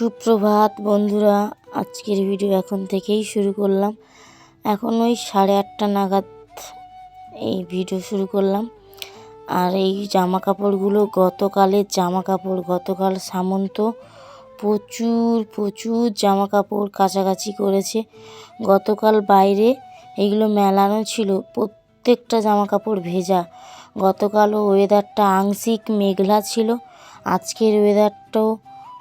সুপ্রভাত বন্ধুরা, আজকের ভিডিও এখন থেকেই শুরু করলাম। এখন ওই সাড়ে আটটা নাগাদ এই ভিডিও শুরু করলাম। আর এই জামা কাপড়গুলো গতকালের জামা কাপড় গতকাল সামন্ত প্রচুর প্রচুর জামা কাপড় কাছাকাছি করেছে। গতকাল বাইরে এগুলো মেলানো ছিল, প্রত্যেকটা জামা কাপড় ভেজা। গতকালও ওয়েদারটা আংশিক মেঘলা ছিল, আজকের ওয়েদারটাও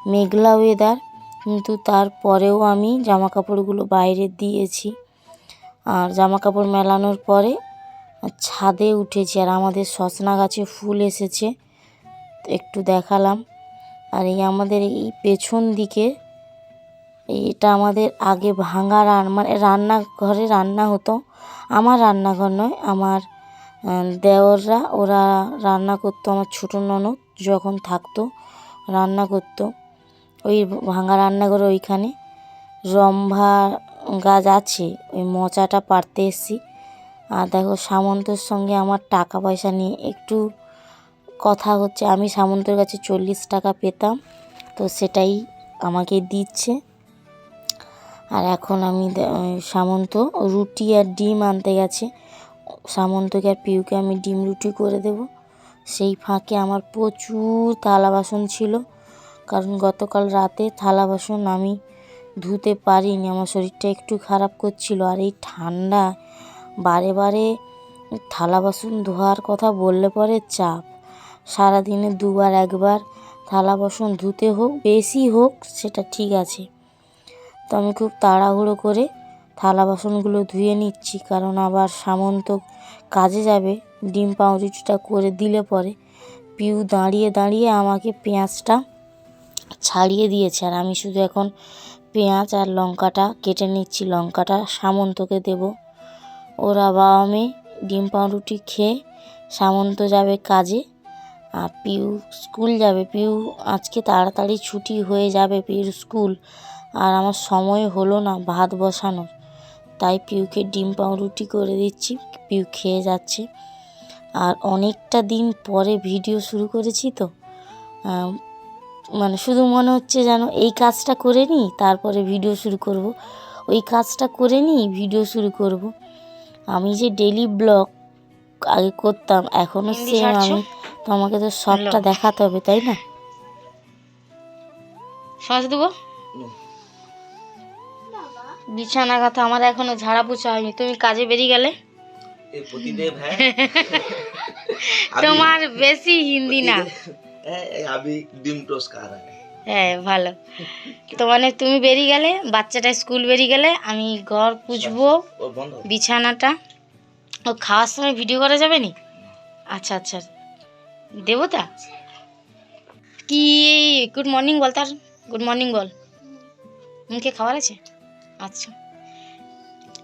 মেঘলা ওয়েদার কিন্তু তারপরেও আমি জামা কাপড়গুলো বাইরে দিয়েছি। আর জামা কাপড় মেলানোর পরে ছাদে উঠেছি আর আমাদের সজনা গাছে ফুল এসেছে। একটু দেখালাম। আর এই আমাদের এই পেছন দিকে, এটা আমাদের আগে ভাঙা রান মানে রান্নাঘরে রান্না হতো। আমার রান্নাঘর নয়, আমার দেওররা ওরা রান্না করতো, আমার ছোটো ননদ যখন থাকতো, রান্না করতো। ওই ভাঙা রান্নাঘরে ওইখানে। রম্ভা গাছ আছে, ওই মোচাটা পারতে এসছি। আর দেখো সামন্তর সঙ্গে আমার টাকা পয়সা নিয়ে একটু কথা হচ্ছে। আমি সামন্তর কাছে চল্লিশ টাকা পেতাম, তো সেটাই আমাকে দিচ্ছে। আর এখন আমি সামন্ত রুটি আর ডিম আনতে গেছে। সামন্তকে আর পিউকে আমি ডিম রুটি করে দেব। সেই ফাঁকে আমার প্রচুর থালা বাসন ছিল। কারণ গতকাল রাতে থালা বাসন আমি ধুতে পারিনি। আমার শরীরটা একটু খারাপ করছিল আর এই ঠান্ডা বারে বারে থালা বাসন ধোয়ার কথা বললে পরে চাপ। সারাদিনে দুবার, একবার থালা বাসন ধুতে হোক, বেশি হোক, সেটা ঠিক আছে। তো আমি খুব তাড়াহুড়ো করে থালা বাসনগুলো ধুয়ে নিচ্ছি, কারণ আবার সামন্ত কাজে যাবে। ডিম পাউরুটিটা করে দিলে পরে পিউ দাঁড়িয়ে দাঁড়িয়ে আমাকে পেঁয়াজটা ছাড়িয়ে দিয়েছে। আর আমি শুধু এখন পেঁয়াজ আর লঙ্কাটা কেটে নিচ্ছি। লঙ্কাটা সামন্তকে দেব। ওরা বাবা মেয়ে ডিম পাউরুটি খেয়ে সামন্ত যাবে কাজে। আর পিউ স্কুল যাবে। পিউ আজকে তাড়াতাড়ি ছুটি হয়ে যাবে পিউর স্কুল। আর আমার সময় হলো না ভাত বসানোর। তাই পিউকে ডিম পাউরুটি করে দিচ্ছি। পিউ খেয়ে যাচ্ছে। আর অনেকটা দিন পরে ভিডিও শুরু করেছি তো। আম, মানে শুধু মনে হচ্ছে যেন এই কাজটা করে নিই তারপরে ভিডিও শুরু করব। ওই কাজটা করে নিই ভিডিও শুরু করব। আমি যে ডেলি ব্লগ আগে করতাম এখনও সেম আমি। তো আমাকে তো সবটা দেখাতে হবে তাই না? সস দেবো? বিছানা কথা আমার এখনও ঝাড়া পোছা হয়নি। তুমি কাজে বেরিয়ে গেলে? তোমার বেশি হিন্দি না। হ্যাঁ, আমি ডিম টোস্ট খাওয়া হ্যাঁ ভালো। তো মানে তুমি বেরিয়ে গেলে বাচ্চাটা স্কুল বেরিয়ে গেলে আমি ঘর পুষবো বিছানাটা। ও খাওয়ার সময় ভিডিও করা যাবে নি? আচ্ছা আচ্ছা। দেবতা কি গুড মর্নিং বল তার। গুড মর্নিং বল। মুখে খাবার আছে? আচ্ছা।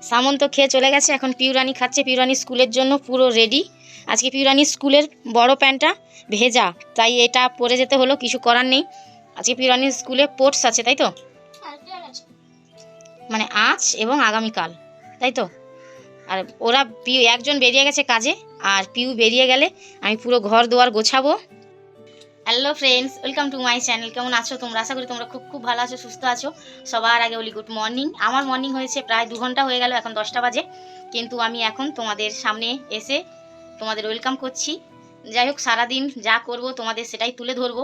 সামন্ত খেয়ে চলে গেছে এখন পিউরানি খাচ্ছে। পিউরানি স্কুলের জন্য পুরো রেডি আজকে পিউরানি স্কুলের বড় প্যান্টটা ভেজা, তাই এটা পরে যেতে হলো, কিছু করার নেই। আজকে পিউরানি স্কুলে পোর্টস আছে, তাই তো? মানে আজ এবং আগামীকাল, তাই তো? আর ওরা পিউ, একজন বেরিয়ে গেছে কাজে, আর পিউ বেরিয়ে গেলে আমি পুরো ঘর দুয়ার গোছাবো। Hello friends welcome to my channel কেমন আছো তোমরা? আশা করি তোমরা খুব খুব ভালো আছো, সুস্থ আছো। সবার আগে বলি গুড মর্নিং আমার মর্নিং হয়েছে প্রায় দু ঘণ্টা হয়ে গেল, এখন দশটা বাজে। কিন্তু আমি এখন তোমাদের সামনে এসে তোমাদের ওয়েলকাম করছি। যাই হোক সারাদিন যা করব তোমাদের সেটাই তুলে ধরবো।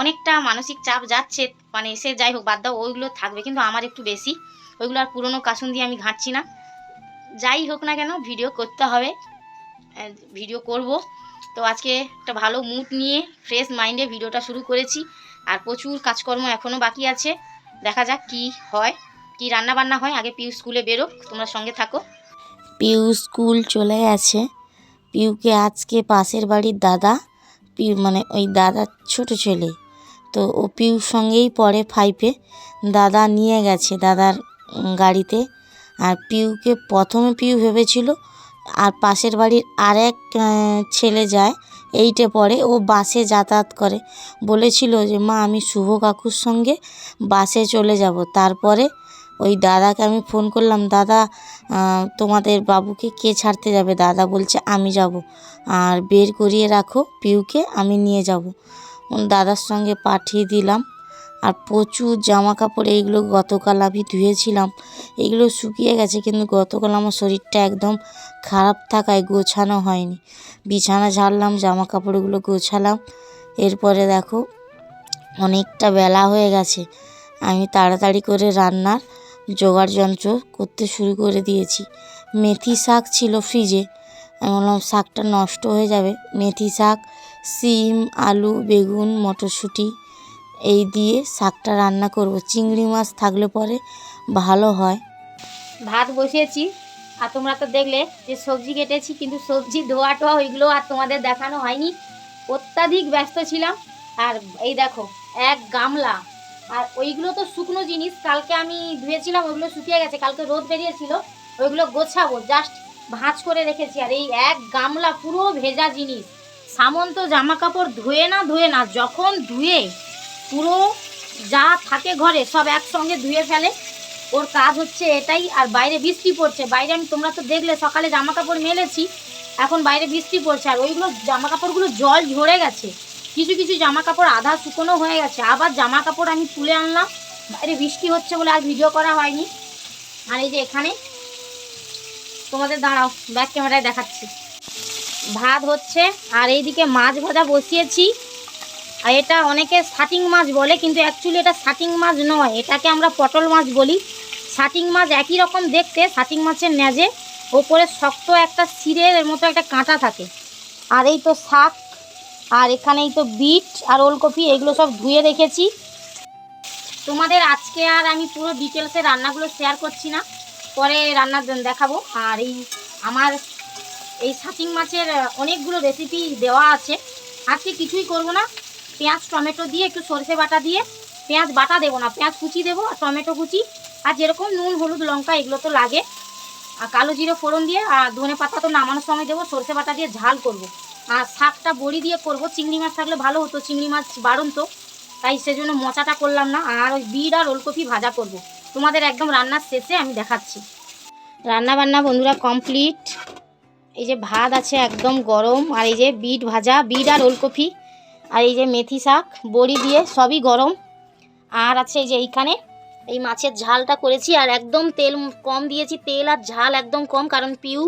অনেকটা মানসিক চাপ যাচ্ছে মানে সে যাই হোক বাদ দাও, ওইগুলো থাকবে, কিন্তু আমার একটু বেশি। ওইগুলো আর পুরনো কাসুন দিয়ে আমি ঘাঁটছি না। যাই হোক না কেন ভিডিও করতে হবে। ভিডিও করব। তো আজকে একটা ভালো মুড নিয়ে ফ্রেশ মাইন্ডে ভিডিওটা শুরু করেছি। আর প্রচুর কাজকর্ম এখনও বাকি আছে। দেখা যাক কি হয়, কি রান্না বান্না হয়। আগে পিউ স্কুলে বেরোক, তোমরা সঙ্গে থাকো। পিউ স্কুল চলে গেছে। পিউকে আজকে পাশের বাড়ির দাদা, পিউ মানে ওই দাদার ছোট ছেলে। তো ও পিউর সঙ্গেই পড়ে ফাইভে দাদা নিয়ে গেছে দাদার গাড়িতে। আর পিউকে প্রথমে পিউ ভেবেছিল, আর পাশের বাড়ির আরেক ছেলে যায়, এইটে পড়ে ও বাসে যাতায়াত করে। বলেছিল যে, মা, আমি শুভ কাকুর সঙ্গে বাসে চলে যাব। তারপরে ওই দাদাকে আমি ফোন করলাম, দাদা তোমাদের বাবুকে কে ছাড়তে যাবে? দাদা বলছে, আমি যাব, আর বের করিয়ে রাখো পিউকে, আমি নিয়ে যাব। দাদার সঙ্গে পাঠিয়ে দিলাম, আর প্রচুর জামা কাপড় এইগুলো গতকাল আমি ধুয়েছিলাম এগুলো শুকিয়ে গেছে, কিন্তু গতকাল আমার শরীরটা একদম খারাপ থাকায় গোছানো হয়নি। বিছানা ঝাড়লাম জামা কাপড়গুলো গোছালাম, এরপরে দেখো, অনেকটা বেলা হয়ে গেছে, আমি তাড়াতাড়ি করে রান্নার জোগাড় যন্ত্র করতে শুরু করে দিয়েছি। মেথি শাক ছিল ফ্রিজে। আমি বললাম, শাকটা নষ্ট হয়ে যাবে। মেথি শাক, সিম, আলু, বেগুন, মটরশুঁটি, এই দিয়ে শাকটা রান্না করব। চিংড়ি মাছ থাকলে পরে ভালো হয়। ভাত বসিয়েছি। আর তোমরা তো দেখলে যে সবজি কেটেছি, কিন্তু সবজি ধোয়া টোয়া ওইগুলো আর তোমাদের দেখানো হয়নি। অত্যাধিক ব্যস্ত ছিলাম। আর এই দেখো, এক গামলা আর ওইগুলো তো শুকনো জিনিস, কালকে আমি ধুয়েছিলাম, ওইগুলো শুকিয়ে গেছে, কালকে রোদ বেরিয়েছিল, ওইগুলো গোছাবো জাস্ট ভাঁজ করে রেখেছি, আর এই এক গামলা পুরো ভেজা জিনিস। সামন্ত জামা কাপড় ধুয়ে না ধুয়ে না, যখন ধুয়ে পুরো যা থাকে ঘরে সব একসঙ্গে ধুয়ে ফেলে, ওর কাজ হচ্ছে এটাই, আর বাইরে বৃষ্টি পড়ছে, বাইরে আমি, তোমরা তো দেখলে, সকালে জামা কাপড় মেলেছি, এখন বাইরে বৃষ্টি পড়ছে, আর ওইগুলো জামা কাপড়গুলো জল ঝরে গেছে। কিছু কিছু জামা কাপড় আধা শুকনো হয়ে গেছে। আবার জামা কাপড় আমি তুলে আনলাম। বাইরে বৃষ্টি হচ্ছে বলে আর ভিডিও করা হয়নি। আর এই যে এখানে, তোমাদের দাঁড়াও, ব্যাক ক্যামেরায় দেখাচ্ছি। ভাত হচ্ছে, আর এইদিকে মাছ ভাজা বসিয়েছি। আর এটা অনেকে শাটিং মাছ বলে, কিন্তু অ্যাকচুয়ালি এটা শাটিং মাছ নয়। এটাকে আমরা পটল মাছ বলি। শাটিং মাছ একই রকম দেখতে, শাটিং মাছের ন্যাজে। ওপরে শক্ত একটা সিরের মতো একটা কাঁটা থাকে। আর এই তো শাক। আর এখানে এই তো বিট আর ওলকপি, এগুলো সব ধুয়ে রেখেছি। তোমাদের আজকে আর আমি পুরো ডিটেলসে রান্নাগুলো শেয়ার করছি না। পরে রান্না দেখাবো। আর এই আমার এই শাটিং মাছের অনেকগুলো রেসিপি দেওয়া আছে। আজকে কিছুই করব না। পেঁয়াজ, টমেটো দিয়ে, একটু সরষে বাটা দিয়ে। পেঁয়াজ বাটা দেবো না, পেঁয়াজ কুচি দেবো আর টমেটো কুচি। আর যেরকম নুন, হলুদ, লঙ্কা, এগুলো তো লাগে। আর কালো জিরে ফোড়ন দিয়ে, আর ধনে পাতা তো নামানোর সময় দেবো, সরষে বাটা দিয়ে ঝাল করব। আর শাকটা বড়ি দিয়ে করব। চিংড়ি মাছ থাকলে ভালো হতো, চিংড়ি মাছ বারণ তো তাই সেজন্য মোচাটা করলাম না, আর ওই বিট আর ওলকপি ভাজা করব। তোমাদের একদম রান্নার শেষে আমি দেখাচ্ছি। রান্না বান্না বন্ধুরা কমপ্লিট। এই যে ভাত আছে একদম গরম, আর এই যে বিট ভাজা, বিট আর ওলকপি, আর এই যে মেথি শাক, বড়ি দিয়ে সবই গরম। আর আছে এই যে এইখানে, এই মাছের ঝালটা করেছি, আর একদম তেল কম দিয়েছি, তেল আর ঝাল একদম কম, কারণ পিউ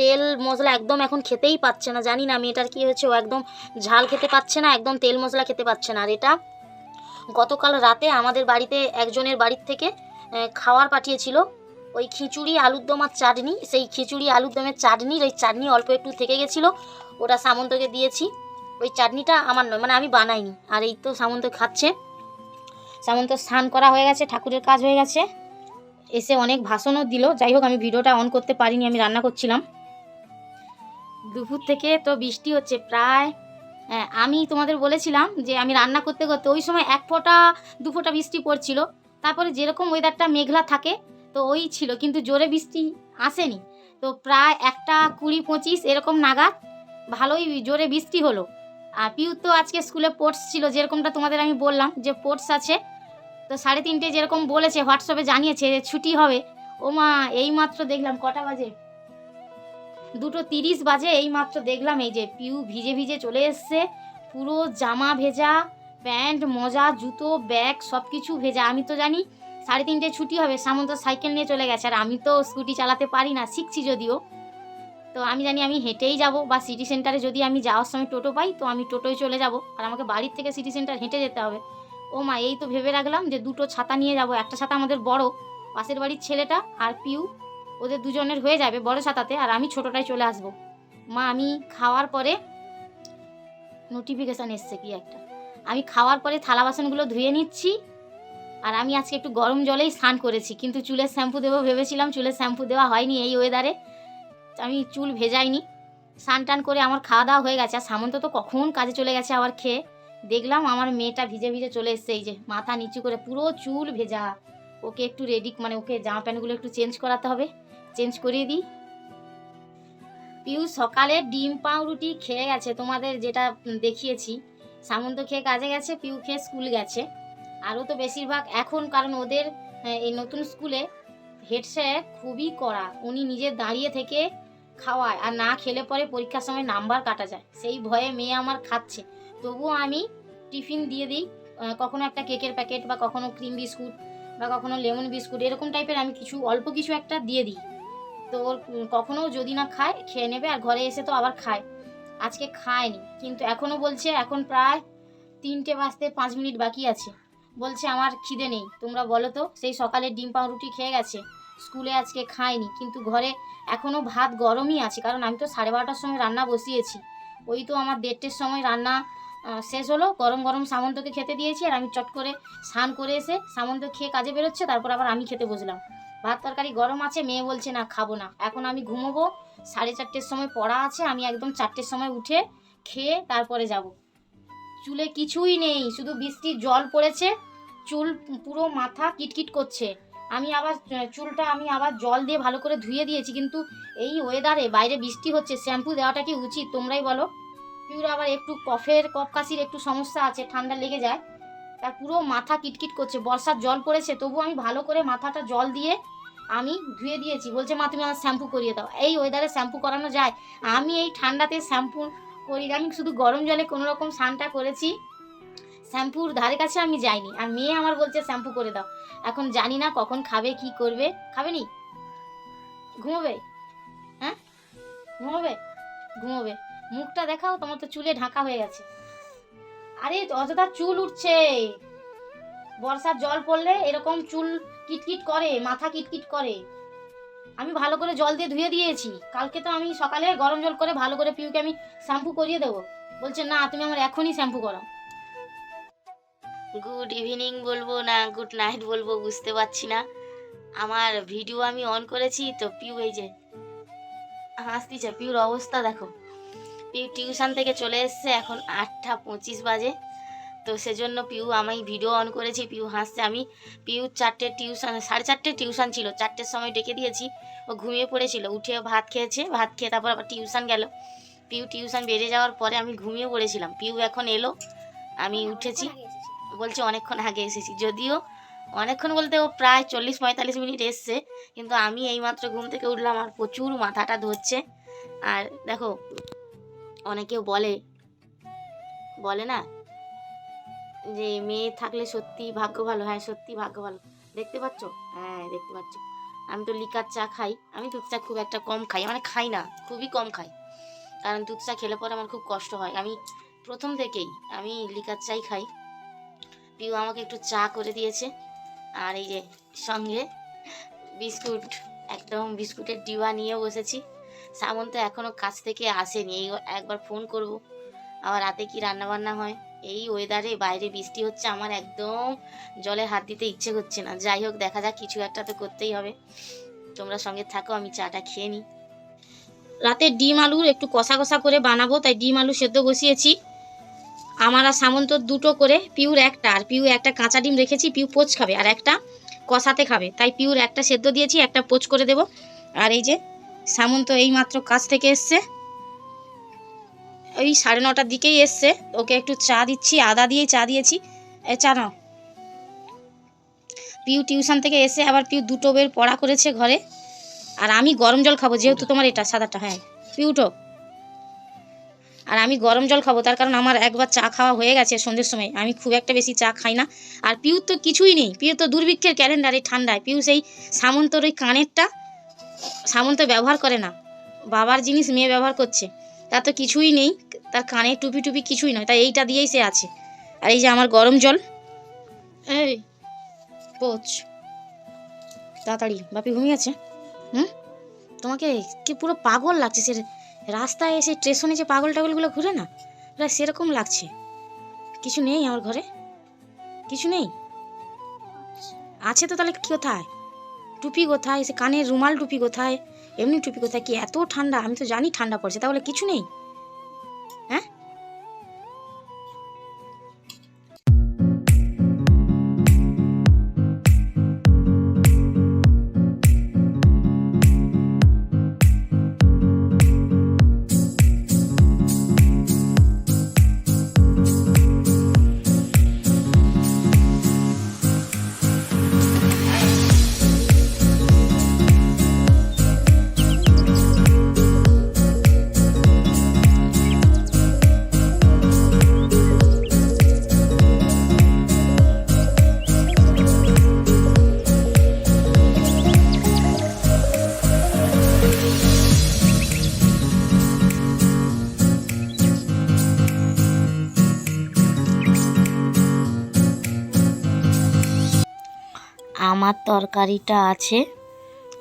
তেল মশলা একদম এখন খেতেই পাচ্ছে না। জানি না মেয়েটার কী হয়েছে, ও একদম ঝাল খেতে পাচ্ছে না, একদম তেল মশলা খেতে পাচ্ছে না। আর এটা গতকাল রাতে আমাদের বাড়িতে একজনের বাড়ির থেকে খাওয়ার পাঠিয়েছিল। ওই খিচুড়ি আলুর দম আর চাটনি, সেই খিচুড়ি আলুর দমের চাটনির ওই চাটনি অল্প একটু থেকে গেছিল, ওটা সামন্তকে দিয়েছি। ওই চাটনিটা আমার নয় মানে আমি বানাইনি। আর এই তো সামন্ত খাচ্ছে। সামন্ত স্নান করা হয়ে গেছে, ঠাকুরের কাজ হয়ে গেছে। এসে অনেক ভাষণও দিল। যাই হোক, আমি ভিডিওটা অন করতে পারিনি, আমি রান্না করছিলাম। দুপুর থেকে তো বৃষ্টি হচ্ছে প্রায়। হ্যাঁ, আমি তোমাদের বলেছিলাম যে আমি রান্না করতে করতে ওই সময় এক ফোঁটা দু ফোঁটা বৃষ্টি পড়ছিল। তারপরে যেরকম ওয়েদারটা মেঘলা থাকে তো ওই ছিল। কিন্তু জোরে বৃষ্টি আসেনি। তো প্রায় একটা কুড়ি পঁচিশ এরকম নাগাদ ভালোই জোরে বৃষ্টি হলো। আর পিউ তো আজকে স্কুলে স্পোর্টস ছিল যেরকমটা তোমাদের আমি বললাম যে স্পোর্টস আছে। তো সাড়ে তিনটে যেরকম বলেছে হোয়াটসঅ্যাপে জানিয়েছে যে ছুটি হবে। ও মা এই মাত্র দেখলাম কটা বাজে? দুটো তিরিশ বাজে এই মাত্র দেখলাম এই যে পিউ ভিজে ভিজে চলে এসছে। পুরো জামা ভেজা, প্যান্ট, মোজা, জুতো, ব্যাগ সব কিছু ভেজা। আমি তো জানি সাড়ে তিনটে ছুটি হবে, সামন্ত সাইকেল নিয়ে চলে গেছে। আর আমি তো স্কুটি চালাতে পারি না, শিখছি যদিও। তো আমি জানি আমি হেঁটেই যাব, বা সিটি সেন্টারে যদি আমি যাওয়ার সময় টোটো পাই, তো আমি টোটোয় চলে যাব। আর আমাকে বাড়ির থেকে সিটি সেন্টার হেঁটে যেতে হবে। ও মা, এই তো ভেবে রাখলাম যে দুটো ছাতা নিয়ে যাব। একটা ছাতা আমাদের বড়, পাশের বাড়ির ছেলেটা আর পিউ। ওদের দুজনের হয়ে যাবে বড় ছাতাতে আর আমি ছোটোটায় চলে আসব। মা, আমি খাওয়ার পরে নোটিফিকেশান এসছে কি একটা। আমি খাওয়ার পরে থালা বাসনগুলো ধুয়ে নিচ্ছি, আর আমি আজকে একটু গরম জলেই স্নান করেছি। কিন্তু চুলের শ্যাম্পু দেবো ভেবেছিলাম, চুলের শ্যাম্পু দেওয়া হয়নি এই ওয়েদারে আমি চুল ভেজাইনি। স্নান টান করে আমার খাওয়া দাওয়া হয়ে গেছে। আর সামন্ত তো কখন কাজে চলে গেছে আবার খেয়ে। দেখলাম আমার মেয়েটা ভিজে ভিজে চলে এসছে, এই যে মাথা নিচু করে পুরো চুল ভেজা। ওকে একটু রেডি মানে ওকে জামা প্যান্টগুলো একটু চেঞ্জ করাতে হবে। চেঞ্জ করিয়ে দিই। পিউ সকালে ডিম পাউরুটি খেয়ে গেছে, তোমাদের যেটা দেখিয়েছি। সামন্ত খেয়ে কাজে গেছে, পিউ খেয়ে স্কুল গেছে। আরও তো বেশিরভাগ এখন, কারণ ওদের এই নতুন স্কুলে হেড স্যার খুবই কড়া। উনি নিজে দাঁড়িয়ে থেকে খাওয়ায় আর না খেলে পরে পরীক্ষার সময় নাম্বার কাটা যায়। সেই ভয়ে মেয়ে আমার খাচ্ছে। তবুও আমি টিফিন দিয়ে দিই কখনো একটা কেকের প্যাকেট বা কখনো ক্রিম বিস্কুট বা কখনো লেমন বিস্কুট, এরকম টাইপের আমি কিছু, অল্প কিছু একটা দিয়ে দিই। তো ওর কখনো যদি না খায়, খেয়ে নেবে আর ঘরে এসে তো আবার খায়। আজকে খায়নি, কিন্তু এখনও বলছে, এখন প্রায় তিনটে বাজতে পাঁচ মিনিট বাকি আছে। বলছে, আমার খিদে নেই, তোমরা বলো তো, সেই সকালে ডিম পাউরুটি খেয়ে গেছে, স্কুলে আজকে খায়নি, কিন্তু ঘরে এখনও ভাত গরমই আছে, কারণ আমি তো সাড়ে বারোটার সময় রান্না বসিয়েছি। ওই তো আমার দেড়টের সময় রান্না শেষ হলো, গরম গরম সামন্তকে খেতে দিয়েছি, আর আমি চট করে স্নান করে এসে সামন্ত খেয়ে কাজে বেরোচ্ছে, তারপর আবার আমি খেতে বসলাম। ভাত তরকারি গরম আছে, মেয়ে বলছে, না, খাব না। এখন আমি ঘুমোবো, সাড়ে চারটের সময় পড়া আছে, আমি একদম চারটের সময় উঠে খেয়ে তারপরে যাব। চুলে কিছুই নেই, শুধু বৃষ্টির জল পড়েছে, চুল পুরো মাথা কিটকিট করছে। আমি আবার চুলটা আমি আবার জল দিয়ে ভালো করে ধুয়ে দিয়েছি, কিন্তু এই ওয়েদারে বাইরে বৃষ্টি হচ্ছে শ্যাম্পু দেওয়াটা কি উচিত তোমরাই বলো? পিউর আবার একটু কফের, কফ কাশির একটু সমস্যা আছে, ঠান্ডা লেগে যায়। তার পুরো মাথা কিটকিট করছে, বর্ষার জল পড়েছে, তবু আমি ভালো করে মাথাটা জল দিয়ে আমি ধুয়ে দিয়েছি। বলছে, মা, তুমি আমার শ্যাম্পু করিয়ে দাও। এই ওয়েদারে শ্যাম্পু করানো যায়। আমি এই ঠান্ডাতে শ্যাম্পু করি। আমি শুধু গরম জলে কোনো রকম স্নানটা করেছি। শ্যাম্পুর ধারে কাছে আমি যাইনি। আর মেয়ে আমার বলছে, শ্যাম্পু করে দাও। এখন জানি না কখন খাবে, কি করবে। খাবে নি? ঘুমোবে? হ্যাঁ? ঘুমোবে? ঘুমোবে। মুখটা দেখাও, তোমার তো চুলে ঢাকা হয়ে গেছে। আরে অযথা চুল উঠছে। বর্ষার জল পড়লে এরকম চুল কিটকিট করে, মাথা কিটকিট করে। আমি ভালো করে জল দিয়ে ধুয়ে দিয়েছি। কালকে তো আমি সকালে গরম জল করে ভালো করে পিউকে আমি শ্যাম্পু করিয়ে দেবো। বলছে, না, তুমি আমার এখনই শ্যাম্পু করো গুড ইভিনিং বলব না গুড নাইট বলব, বুঝতে পারছি না। আমার ভিডিও আমি অন করেছি, তো পিউ এই যে, হাসতিছে, পিউর অবস্থা দেখো। টিউশন থেকে চলে এসছে, এখন আটটা পঁচিশ বাজে। তো সেজন্য পিউ, আমি ভিডিও অন করেছি, পিউ হাসছে, আমি পিউ চারটে টিউশন, সাড়ে চারটে টিউশন ছিল, চারটের সময় ডেকে দিয়েছি, ও ঘুমিয়ে পড়েছিল, উঠে ভাত খেয়েছে, ভাত খেয়ে তারপর আবার টিউশন গেল। পিউ টিউশন বেরিয়ে যাওয়ার পরে আমি ঘুমিয়ে পড়েছিলাম, পিউ এখন এলো, আমি উঠেছি, বলছে অনেকক্ষণ আগে এসেছি, যদিও অনেকক্ষণ বলতে ও প্রায় চল্লিশ পঁয়তাল্লিশ মিনিট এসছে, কিন্তু আমি এইমাত্র ঘুম থেকে উঠলাম আর প্রচুর মাথাটা ধরছে, আর দেখো অনেকেও বলে বলে না যে মেয়ে থাকলে সত্যি ভাগ্য ভালো হ্যাঁ সত্যি ভাগ্য ভালো। দেখতে পাচ্ছ? হ্যাঁ দেখতে পাচ্ছ। আমি তো লিকার চা খাই, আমি দুধ চা খুব একটা কম খাই মানে খাই না, খুবই কম খাই। কারণ দুধ চা খেলে পরে আমার খুব কষ্ট হয়। আমি প্রথম থেকেই আমি লিকার চাই খাই। পিউ আমাকে একটু চা করে দিয়েছে। আর এই যে সঙ্গে বিস্কুট, একদম বিস্কুটের ডিবা নিয়ে বসেছি। সামন্ত এখনও কাছ থেকে আসেনি, এই একবার ফোন করব। আবার রাতে কি রান্না বান্না হয়? এই ওয়েদারে বাইরে বৃষ্টি হচ্ছে, আমার একদম জলে হাত দিতে ইচ্ছে করছে না। যাই হোক, দেখা যাক, কিছু একটা তো করতেই হবে। তোমরা সঙ্গে থাকো, আমি চাটা খেয়ে নিই। রাতে ডিম আলুর একটু কষা কষা করে বানাবো, তাই ডিম আলু সেদ্ধ বসিয়েছি। আমার আর সামন্ত দুটো করে, পিউর একটা, আর পিউ একটা কাঁচা ডিম রেখেছি, পিউ পোচ খাবে, আর একটা কষাতে খাবে। তাই পিউর একটা সেদ্ধ দিয়েছি, একটা পোচ করে দেব। আর এই যে সামন্ত এই মাত্র কাজ থেকে এসছে। ওই সাড়ে নটার দিকেই এসছে। ওকে একটু চা দিচ্ছি, আদা দিয়ে চা দিয়েছি। এ, চা নাও। পিউ টিউশন থেকে এসে আবার পিউ দুটো বের পড়া করেছে ঘরে। আর আমি গরম জল খাব, যেহেতু তোমার এটা সাদাটা হ্যাঁ। পিউটো আর আমি গরম জল খাব, তার কারণ আমার একবার চা খাওয়া হয়ে গেছে সন্ধ্যের সময়। আমি খুব একটা বেশি চা খাই না। আর পিউর তো কিছুই নেই। পিউ তো দুর্ভিক্ষের ক্যালেন্ডার এই ঠান্ডায়। পিউ সেই সামন্তর ওই কানেরটা সামন্ত ব্যবহার করে না। বাবার জিনিস মেয়ে ব্যবহার করছে। তার তো কিছুই নেই। তার কানে টুপি টুপি কিছুই নয়। তাই এইটা দিয়েই সে আছে। আর এই যে আমার গরম জল। এই পোচ। তাড়াতাড়ি। বাপি ঘুমিয়েছে হুম? তোমাকে কি পুরো পাগল লাগছে? সে রাস্তায় এসে স্টেশনে যে পাগল টাগলগুলো ঘুরে না প্রায় সেরকম লাগছে। কিছু নেই আমার ঘরে? কিছু নেই? আছে তো তাহলে কোথায়? টুপি কোথায়? সে কানের রুমাল টুপি কোথায়? এমনি টুপি কোথায়? কি এত ঠান্ডা? আমি তো জানি ঠান্ডা পড়ছে, তাহলে কিছু নেই। হ্যাঁ? আমার তরকারিটা আছে।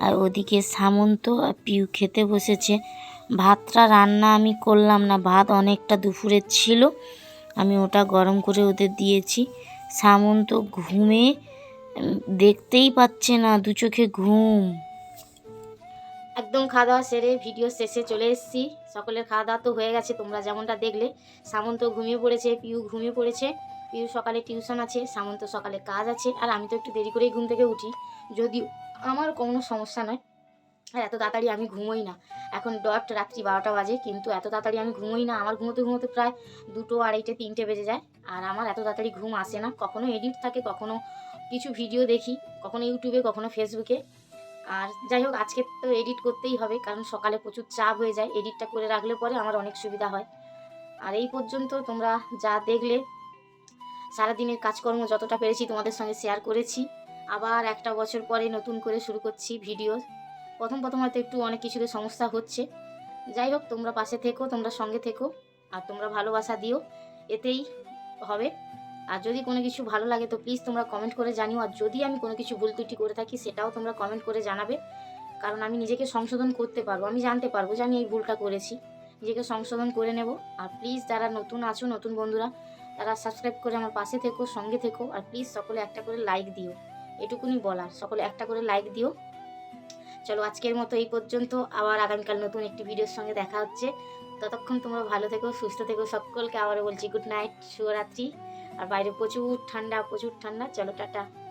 আর ওদিকে সামন্ত আর পিউ খেতে বসেছে। ভাতটা রান্না আমি করলাম না, ভাত অনেকটা দুপুরের ছিল। আমি ওটা গরম করে ওদের দিয়েছি। সামন্ত ঘুমে দেখতেই পাচ্ছে না, দু চোখে ঘুম। একদম খাওয়া দাওয়া সেরে ভিডিও শেষে চলে এসেছি। সকলের খাওয়া দাওয়া তো হয়ে গেছে, তোমরা যেমনটা দেখলে, সামন্ত ঘুমিয়ে পড়েছে, পিউ ঘুমিয়ে পড়েছে। পিউ সকালে টিউশন আছে, সামন্ত সকালে কাজ আছে, আর আমি তো একটু দেরি করেই ঘুম থেকে উঠি। যদিও আমার কোনো সমস্যা নয়, আর এত তাড়াতাড়ি আমি ঘুমোই না। এখন ডট রাত্রি বারোটা বাজে, কিন্তু এত তাড়াতাড়ি আমি ঘুমোই না। আমার ঘুমোতে ঘুমোতে প্রায় দুটো আড়াইটে, তিনটে বেজে যায়, আর আমার এত তাড়াতাড়ি ঘুম আসে না। কখনো এডিট থাকে, কখনো কিছু ভিডিও দেখি, কখনো ইউটিউবে কখনো ফেসবুকে আর যাই হোক, আজকে তো এডিট করতেই হবে, কারণ সকালে প্রচুর চাপ হয়ে যায়। এডিটটা করে রাখলে পরে আমার অনেক সুবিধা হয়। আর এই পর্যন্ত তোমরা যা দেখলে সারাদিনের কাজকর্ম যতটা পেরেছি তোমাদের সঙ্গে শেয়ার করেছি। আবার একটা বছর পরে নতুন করে শুরু করছি ভিডিও প্রথম প্রথম হয়তো একটু অনেক কিছুতে সমস্যা হচ্ছে। যাই হোক, তোমরা পাশে থেকো, তোমরা সঙ্গে থেকো, আর তোমরা ভালোবাসা দিও। এতেই হবে। আর যদি কোনো কিছু ভালো লাগে তো প্লিজ তোমরা কমেন্ট করে জানিও। আর যদি আমি কোনো কিছু ভুল ত্রুটি করে থাকি, সেটাও তোমরা কমেন্ট করে জানাবে। কারণ আমি নিজেকে সংশোধন করতে পারব, আমি জানতে পারব যে আমি এই ভুলটা করেছি। নিজেকে সংশোধন করে নেব। আর প্লিজ যারা নতুন আছো, নতুন বন্ধুরা তারা সাবস্ক্রাইব করে আমার পাশে থেকো, সঙ্গে থেকো, আর প্লিজ সকলে একটা করে লাইক দিও। এটুকুনি বলার, সকলে একটা করে লাইক দিও। চলো আজকের মতো এই পর্যন্ত, আবার আগামীকাল নতুন একটি ভিডিওর সঙ্গে দেখা হচ্ছে। ততক্ষণ তোমরা ভালো থেকো, সুস্থ থেকো সকলকে, আবারও বলছি গুড নাইট শুভরাত্রি। আর বাইরে প্রচুর ঠান্ডা প্রচুর ঠান্ডা। চলো টাটা।